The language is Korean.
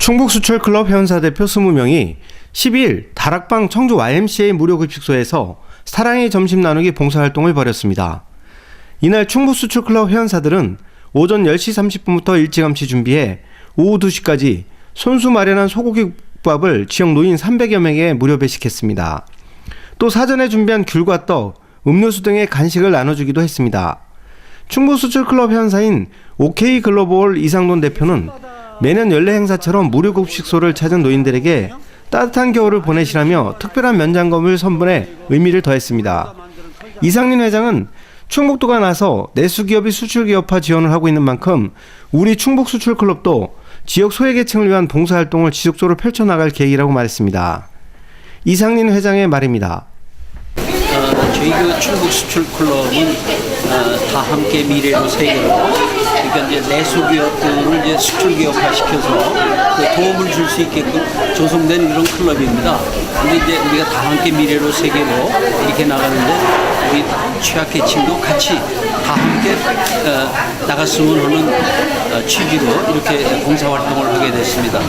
충북수출클럽 회원사 대표 20명이 12일 다락방 청주 YMCA 무료 급식소에서 사랑의 점심 나누기 봉사활동을 벌였습니다. 이날 충북수출클럽 회원사들은 오전 10시 30분부터 일찌감치 준비해 오후 2시까지 손수 마련한 소고기 국밥을 지역 노인 300여 명에 무료 배식했습니다. 또 사전에 준비한 귤과 떡, 음료수 등의 간식을 나눠주기도 했습니다. 충북수출클럽 회원사인 OK 글로벌 이상돈 대표는 매년 연례 행사처럼 무료 급식소를 찾은 노인들에게 따뜻한 겨울을 보내시라며 특별한 면장검을 선분해 의미를 더했습니다. 이상민 회장은 충북도가 나서 내수 기업이 수출 기업화 지원을 하고 있는 만큼 우리 충북 수출 클럽도 지역 소외계층을 위한 봉사활동을 지속적으로 펼쳐나갈 계획이라고 말했습니다. 이상민 회장의 말입니다. 어, 저희 그 충북 수출 클럽은 어, 다 함께 미래로 세계로 그러니까 이제 내수 기업들을 이제 수출 기업화 시켜서 그 도움을 줄 수 있게끔 조성된 그런 클럽입니다. 근데 이제 우리가 다 함께 미래로 세계로 이렇게 나가는데 우리 취약계층도 같이 다 함께 어, 나갔으면 하는 어, 취지로 이렇게 봉사활동을 하게 됐습니다.